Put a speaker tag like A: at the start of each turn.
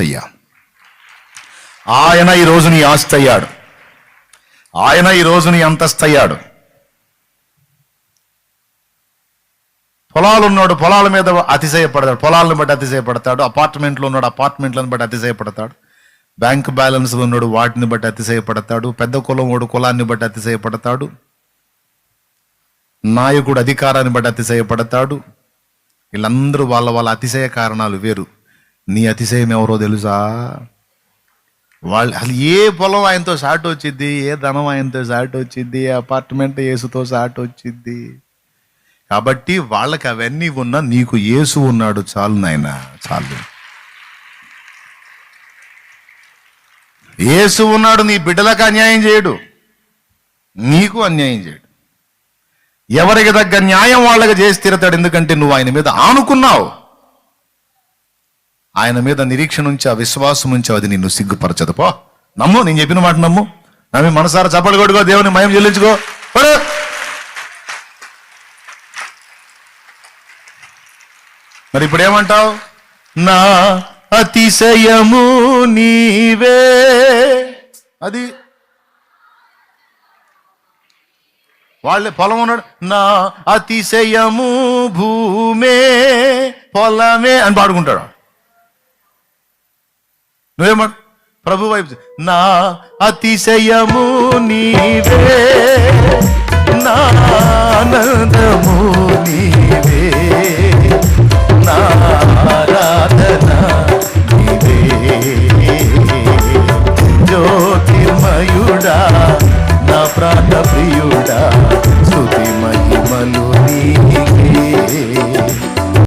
A: అయ్యా ఆయన ఈ నీ ఆస్తి అయ్యాడు ఆయన ఈ నీ అంతస్తు అయ్యాడు పొలాలు ఉన్నాడు పొలాల మీద అతిశయపడతాడు. పొలాలను బట్టి అతిశయపడతాడు. అపార్ట్మెంట్లో ఉన్నాడు అపార్ట్మెంట్లను బట్టి అతిశయపడతాడు. బ్యాంక్ బ్యాలెన్స్ ఉన్నాడు వాటిని బట్టి అతిశయపడతాడు. పెద్ద కులం వాడు కులాన్ని బట్టి అతిశయపడతాడు. నాయకుడు అధికారాన్ని బట్టి అతిశయపడతాడు. వీళ్ళందరూ వాళ్ళ వాళ్ళ అతిశయ కారణాలు వేరు. నీ అతిశయం ఎవరో తెలుసా? వాళ్ళు అసలు ఏ పొలం ఆయనతో సాటు వచ్చింది ఏ ధనం ఆయనతో సాటు వచ్చింది ఏ అపార్ట్మెంట్ ఏసుతో సాటు వచ్చింది కాబట్టి వాళ్ళకి అవన్నీ ఉన్నా నీకు ఏసు ఉన్నాడు చాలు నాయన చాలు. ఏసు ఉన్నాడు నీ బిడ్డలకు అన్యాయం చేయడు. నీకు అన్యాయం చేయడు. ఎవరికి తగ్గ న్యాయం వాళ్ళకి చేసి తీరతాడు ఎందుకంటే నువ్వు ఆయన మీద ఆనుకున్నావు. ఆయన మీద నిరీక్షణ ఉంచి ఆ విశ్వాసం ఉంచి అది నిన్ను సిగ్గుపరచదు పో నమ్ము నేను చెప్పిన మాట నమ్ము. నమ్మి మనసారా చప్పలు కొట్టుకో దేవుని మయం చెల్లించుకో. మరి ఇప్పుడు ఏమంటావు నా అతిశయము నీవే. అది వాళ్ళే పొలం ఉన్నాడు. నా అతిశయము భూమే పొలమే అని పాడుకుంటాడు. నువ్వేమా ప్రభు వైపు నా అతిశయము నీవే. నా